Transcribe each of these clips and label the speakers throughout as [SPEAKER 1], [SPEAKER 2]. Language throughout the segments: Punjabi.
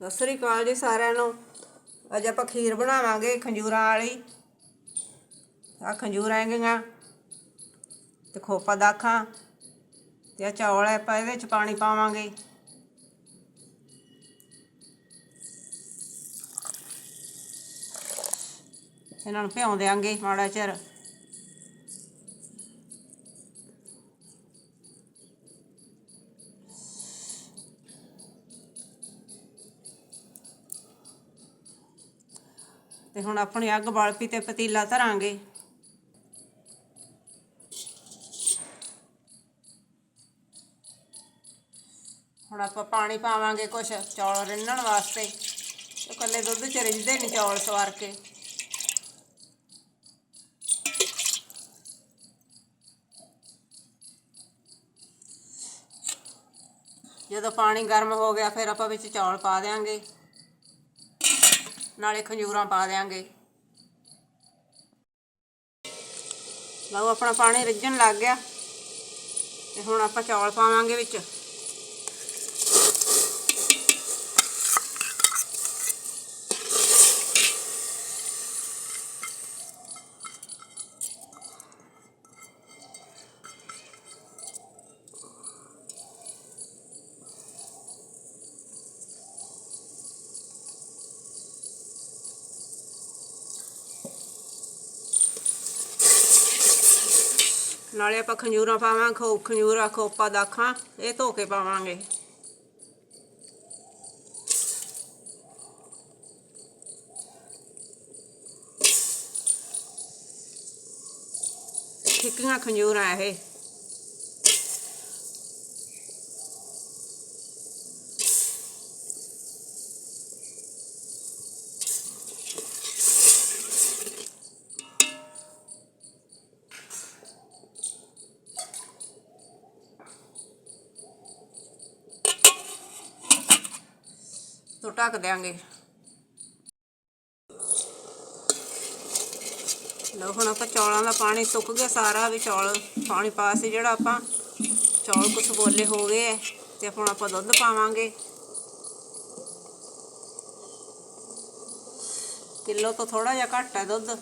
[SPEAKER 1] ਸਤਿ ਸ੍ਰੀ ਅਕਾਲ ਜੀ ਸਾਰਿਆਂ ਨੂੰ। ਅੱਜ ਆਪਾਂ ਖੀਰ ਬਣਾਵਾਂਗੇ ਖੰਜੂਰਾਂ ਵਾਲੀ। ਆ ਖੰਜੂਰਾਂ ਹੈਗੀਆਂ ਤੇ ਖੋਪਾ ਦਾਖਾਂ ਤੇ ਆ ਚੌਲ ਹੈ, ਆਪਾਂ ਇਹਦੇ ਵਿੱਚ ਪਾਣੀ ਪਾਵਾਂਗੇ। ਇਹਨਾਂ ਨੂੰ ਭਿਉਂ ਦੇਾਂਗੇ ਮਾੜਾ ਚਿਰ। ਤੇ ਹੁਣ ਆਪਣੀ ਅੱਗ ਬਾਲ ਪੀ ਤੇ ਪਤੀਲਾ ਧਰਾਂਗੇ। ਹੁਣ ਆਪਾਂ ਪਾਣੀ ਪਾਵਾਂਗੇ ਕੁਛ ਚੌਲ ਰਿੰਨਣ ਵਾਸਤੇ। ਤੇ ਕੱਲੇ ਦੁੱਧ ਚ ਰਿੱਝਦੇ ਨਹੀਂ ਚੌਲ ਸਵਾਰ ਕੇ। ਜਦੋਂ ਪਾਣੀ ਗਰਮ ਹੋ ਗਿਆ, ਫਿਰ ਆਪਾਂ ਵਿੱਚ ਚੌਲ ਪਾ ਦੇਾਂਗੇ ਨਾਲੇ ਖੰਜੂਰਾਂ ਪਾ ਦੇਾਂਗੇ ਲਓ, ਆਪਣਾ ਪਾਣੀ ਰਿੱਝਣ ਲੱਗ ਗਿਆ। ਤੇ ਹੁਣ ਆਪਾਂ ਚੌਲ ਪਾਵਾਂਗੇ ਵਿੱਚ। ਨਾਲੇ ਆਪਾਂ ਖੰਜੂਰਾਂ ਪਾਵਾਂਗੇ ਖੋ ਖੰਜੂਰਾ, ਖੋਪਾ ਦਾਖਾਂ, ਇਹ ਧੋ ਕੇ ਪਾਵਾਂਗੇ। ਠਿੱਕੀਆਂ ਖੰਜੂਰਾਂ ਇਹ। ਤੋਂ ਢੱਕ ਦਿਆਂਗੇ। ਲਓ ਹੁਣ ਆਪਾਂ ਚੌਲਾਂ ਦਾ ਪਾਣੀ ਸੁੱਕ ਗਿਆ ਸਾਰਾ ਵੀ ਚੌਲ ਪਾਣੀ ਪਾ ਸੀ ਜਿਹੜਾ ਆਪਾਂ। ਚੌਲ ਕੁਛ ਬੋਲੇ ਹੋ ਗਏ ਐ ਤੇ ਹੁਣ ਆਪਾਂ ਦੁੱਧ ਪਾਵਾਂਗੇ। ਕਿਲੋ ਤੋਂ ਥੋੜਾ ਜਿਹਾ ਘੱਟ ਹੈ ਦੁੱਧ।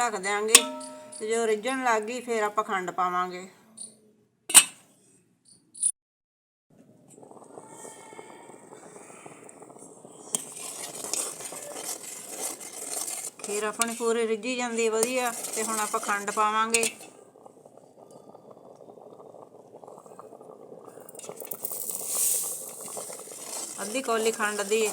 [SPEAKER 1] ਢੱਕ ਦਿਆਂਗੇ ਤੇ ਜਦੋਂ ਰਿੱਝਣ ਲੱਗ ਗਈ, ਫਿਰ ਆਪਾਂ ਖੰਡ ਪਾਵਾਂਗੇ। ਫਿਰ ਆਪਣੀ ਪੂਰੀ ਰਿੱਝੀ ਜਾਂਦੀ ਵਧੀਆ। ਤੇ ਹੁਣ ਆਪਾਂ ਖੰਡ ਪਾਵਾਂਗੇ। ਅੱਧੀ ਕੌਲੀ ਖੰਡ ਦੀ।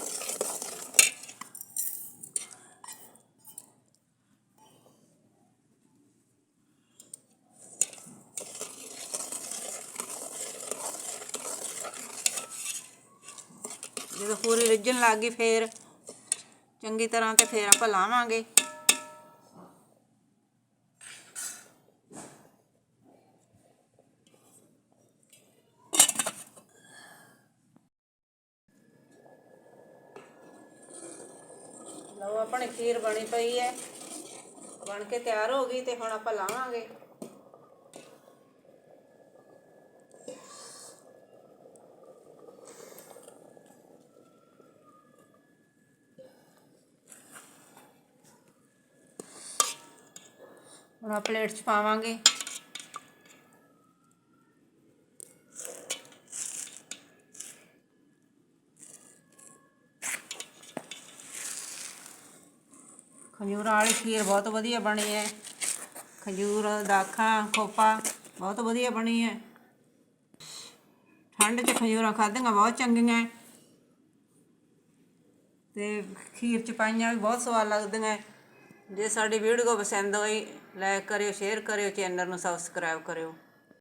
[SPEAKER 1] ਜਦੋਂ ਪੂਰੀ ਰਿੱਝਣ ਲੱਗ ਗਈ ਫੇਰ ਚੰਗੀ ਤਰ੍ਹਾਂ ਤੇ ਫੇਰ ਆਪਾਂ ਲਾਵਾਂਗੇ। ਲਓ, ਆਪਣੇ ਖੀਰ ਬਣੀ ਪਈ ਹੈ। ਬਣ ਕੇ ਤਿਆਰ ਹੋ ਗਈ ਤੇ ਹੁਣ ਆਪਾਂ ਲਾਵਾਂਗੇ। ਹੁਣ ਆ ਪਲੇਟ 'ਚ ਪਾਵਾਂਗੇ ਖਜੂਰਾਂ ਵਾਲੀ ਖੀਰ ਬਹੁਤ ਵਧੀਆ ਬਣੀ ਹੈ ਖਜੂਰ ਦਾਖਾਂ ਖੋਪਾ ਬਹੁਤ ਵਧੀਆ ਬਣੀ ਹੈ ਠੰਡ 'ਚ ਖਜੂਰਾਂ ਖਾਧੀਆਂ ਬਹੁਤ ਚੰਗੀਆਂ ਤੇ ਖੀਰ 'ਚ ਪਾਈਆਂ ਵੀ ਬਹੁਤ ਸਵਾਦ ਲੱਗਦੀਆਂ ਜੇ ਸਾਡੀ ਵੀਡੀਓ ਪਸੰਦ ਹੋਈ ਲਾਈਕ ਕਰਿਓ ਸ਼ੇਅਰ ਕਰਿਓ ਚੈਨਲ ਨੂੰ ਸਬਸਕ੍ਰਾਈਬ ਕਰਿਓ।